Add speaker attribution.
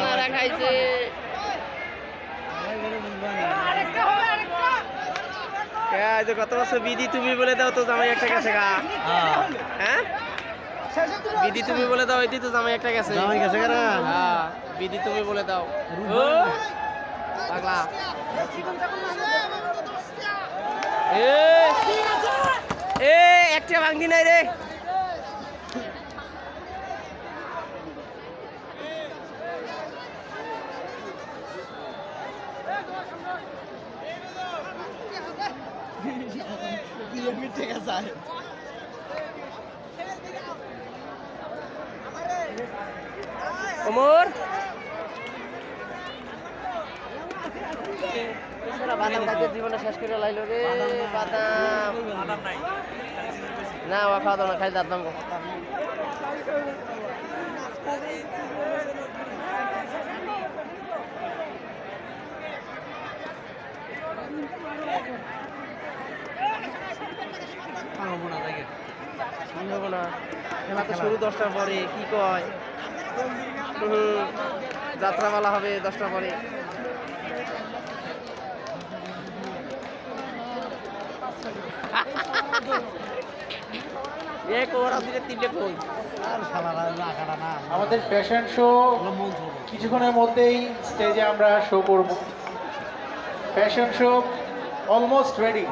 Speaker 1: মারা খাইছে। কে, এই যে গত বছর বিধি তুমি বলে দাও তো জামাই একটা গেছে গা। হ্যাঁ। বিধি তুমি বলে দাও এটি তো জামাই একটা গেছে।
Speaker 2: জামাই গেছে কারা
Speaker 1: হ্যাঁ বিধি তুমি বলে দাও। ও পাগলা। এ এ একটা ভাঙ্গি নাই রে।
Speaker 2: ঠিক আছে
Speaker 1: ওমর? বাদাম খাইতে জীবনে শেষ করে লাইলো রে বাদাম না ও খাওয়া দাওয়া খাই খাই দাম গো সম্ভব না। খেলা তো শুরু দশটার পরে কি কয়? যাত্রাপালা হবে দশটার পরে। এক ওরা দিলে তিনটে কই
Speaker 2: আর শালারা না
Speaker 3: আমাদের ফ্যাশন শো কিছুক্ষণের মধ্যেই স্টেজে আমরা শো করব। Fashion show almost ready